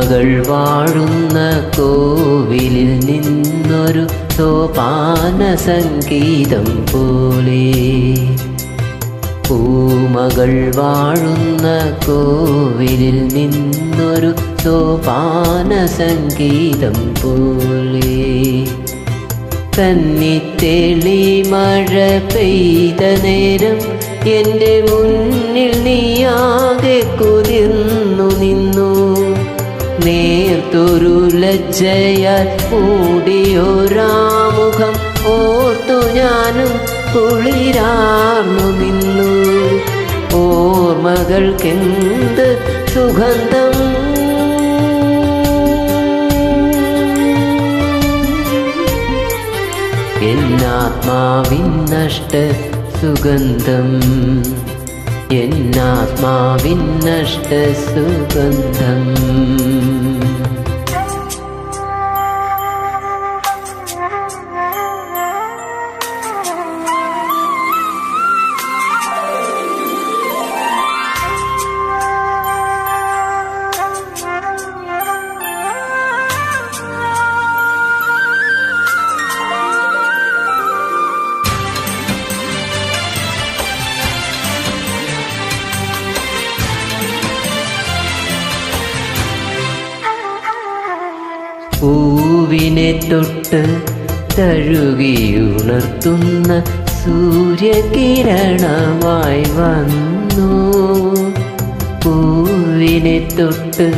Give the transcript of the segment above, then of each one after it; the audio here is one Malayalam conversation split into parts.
പൂമകൾ വാഴുന്ന കോവിലിൽ നിന്നൊരു സോപാന സംഗീതം പോലെ. പൂമകൾ വാഴുന്ന കോവിലിൽ നിന്നൊരു സോപാന സംഗീതം പോലെ. കന്നിത്തെളി മഴ പെയ്ത നേരം എന്റെ മുന്നിൽ നീയാകെ കുതിർന്നു നേർത്തൊരു ലജ്ജയാൽ കൂടിയൊരാമുഖം ഓർത്തു ഞാനും കുളിരാർന്നു നിന്നു. ഓർമ്മകൾക്കെന്ത് സുഗന്ധം? എന്നാത്മാവിൻ നഷ്ട സുഗന്ധം. എന്നാത്മാവിൻ നഷ്ട സുഗന്ധം. പൂവിനെ തൊട്ട് തഴുകിയുണർത്തുന്ന സൂര്യകിരണമായി വന്നു. പൂവിനെ തൊട്ട്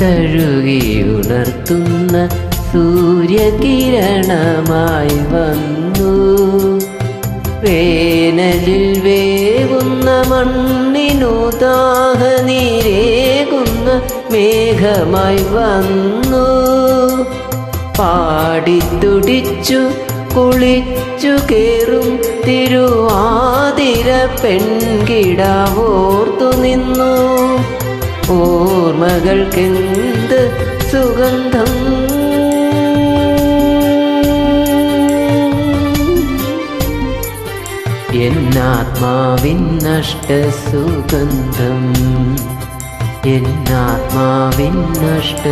തഴുകിയുണർത്തുന്ന സൂര്യകിരണമായി വന്നു. വേനലിൽ വേകുന്ന മണ്ണിനു ദാഹനീരേകുന്ന മേഘമായി വന്നു. പാടിത്തുടിച്ചു കുളിച്ചു കേറും തിരുവാതിര പെൺകിടാവോർത്തു നിന്നു. ഓർമ്മകൾക്കെന്ത് സുഗന്ധം? എന്നാത്മാവിൻ നഷ്ട സുഗന്ധം എന്നാത്മാവിൻ നഷ്ട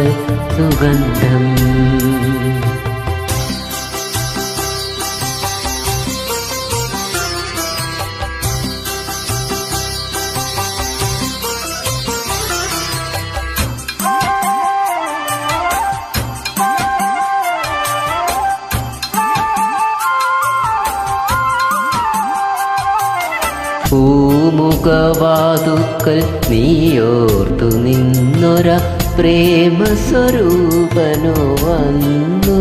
പൂമുഖവാതുക്കൽ നീയോർത്തു നിന്നൊര പ്രേമസ്വരൂപനോ വന്നു.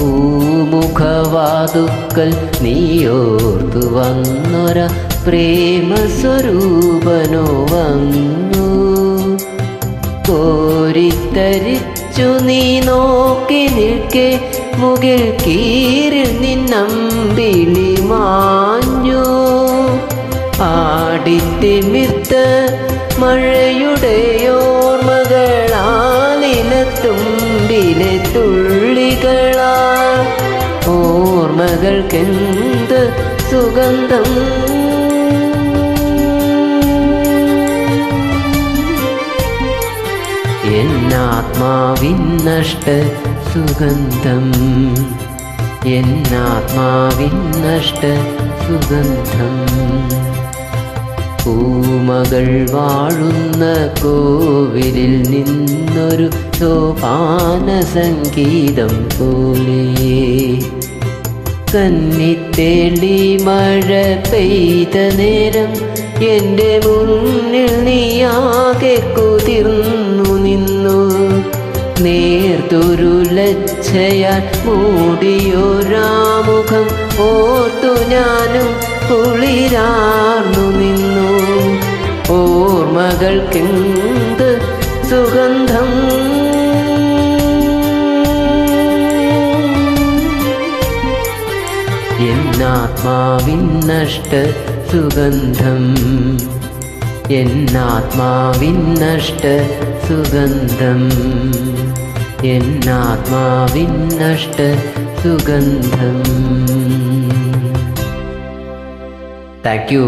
പൂമുഖവാതുക്കൽ നീയോർത്തു വന്നൊര പ്രേമസ്വരൂപനോ വന്നു. കോരിത്തരിച്ചു നീ നോക്കി നിൽക്കെ മുകിൽ കീറിൽ നിന്നമ്പിളി മാഞ്ഞു. ആടിത്തിമിർത്ത് മഴയുടെ ഓർമ്മകളാലിനത്തുമ്പിലെ തുള്ളികളാ. ഓർമ്മകൾക്കെന്ത് സുഗന്ധം? എന്നാത്മാവിൻ നഷ്ട സുഗന്ധം. എന്നാത്മാവിൻ നഷ്ട സുഗന്ധം. പൂമകൾ വാഴുന്ന കോവിലിൽ നിന്നൊരു സോപാന സംഗീതം പോലെ. കന്നിത്തേളി മഴ പെയ്ത നേരം എന്റെ മുന്നിൽ നീയാകെ കുതിർന്നു നിന്നു. നേർത്തൊരു ലജ്ജയാൽ മൂടിയൊരാമുഖം ഓർത്തു ഞാനും കുളിരാർന്നു നിന്നു. ഓർമ്മകൾക്കെന്ത് സുഗന്ധം? എന്നാത്മാവിൻ നഷ്ട സുഗന്ധം. എന്നാത്മാവിൻ നഷ്ട സുഗന്ധം. എന്നാത്മാവിൻ നഷ്ട സുഗന്ധം. Thank you